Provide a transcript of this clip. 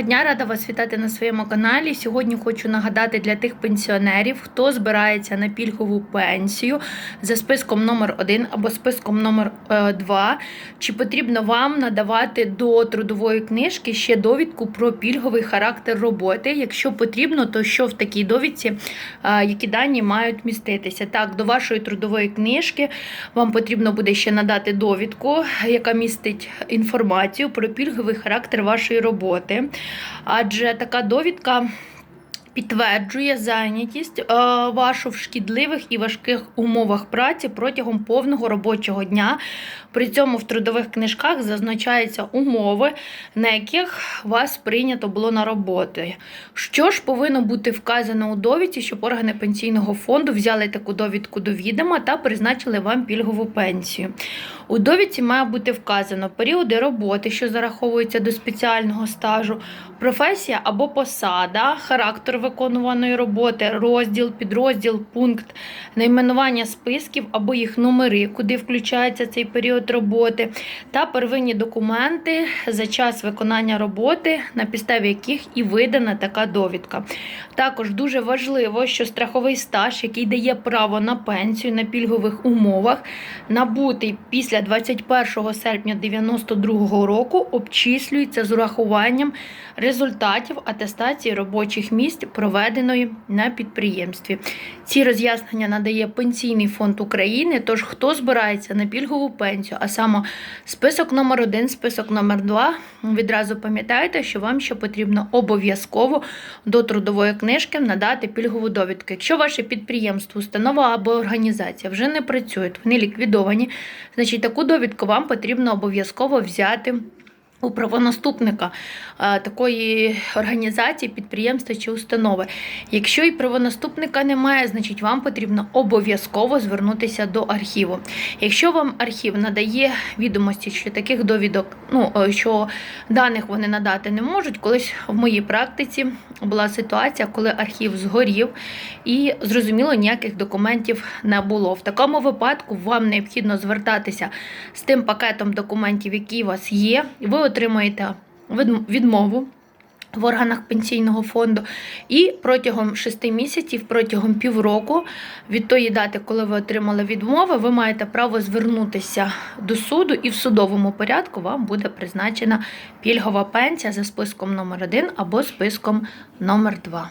Дня, рада вас вітати на своєму каналі. Сьогодні хочу нагадати для тих пенсіонерів, хто збирається на пільгову пенсію за списком номер 1 або списком номер 2, чи потрібно вам надавати до трудової книжки ще довідку про пільговий характер роботи. Якщо потрібно, то що в такій довідці, е, які дані мають міститися? Так, до вашої трудової книжки вам потрібно буде ще надати довідку, яка містить інформацію про пільговий характер вашої роботи адже така довідка підтверджує зайнятість е, вашу в шкідливих і важких умовах праці протягом повного робочого дня. При цьому в трудових книжках зазначаються умови, на яких вас прийнято було на роботу. Що ж повинно бути вказано у довідці, щоб органи пенсійного фонду взяли таку довідку до відома та призначили вам пільгову пенсію. У довідці має бути вказано періоди роботи, що зараховуються до спеціального стажу, професія або посада, характер виконуваної роботи, розділ, підрозділ, пункт, найменування списків або їх номери, куди включається цей період роботи, та первинні документи за час виконання роботи, на підставі яких і видана така довідка. Також дуже важливо, що страховий стаж, який дає право на пенсію на пільгових умовах, набутий після 21 серпня 1992 року, обчислюється з урахуванням результатів атестації робочих місць, проведеної на підприємстві. Ці роз'яснення надає Пенсійний фонд України. Тож, хто збирається на пільгову пенсію, а саме список номер 1 список номер 2 відразу пам'ятайте, що вам ще потрібно обов'язково до трудової книжки надати пільгову довідку. Якщо ваше підприємство, установа або організація вже не працюють, вони ліквідовані, значить таку довідку вам потрібно обов'язково взяти. У правонаступника е, такої організації, підприємства чи установи. Якщо і правонаступника немає, значить вам потрібно обов'язково звернутися до архіву. Якщо вам архів надає відомості, що таких довідок, ну е, що даних вони надати не можуть, колись в моїй практиці була ситуація, коли архів згорів і зрозуміло ніяких документів не було. В такому випадку вам необхідно звертатися з тим пакетом документів, які у вас є, ви отримаєте відм- відмову. В органах пенсійного фонду, і протягом 6 місяців, протягом півроку від тої дати, коли ви отримали відмови, ви маєте право звернутися до суду, і в судовому порядку вам буде призначена пільгова пенсія за списком номер 1 або списком номер 2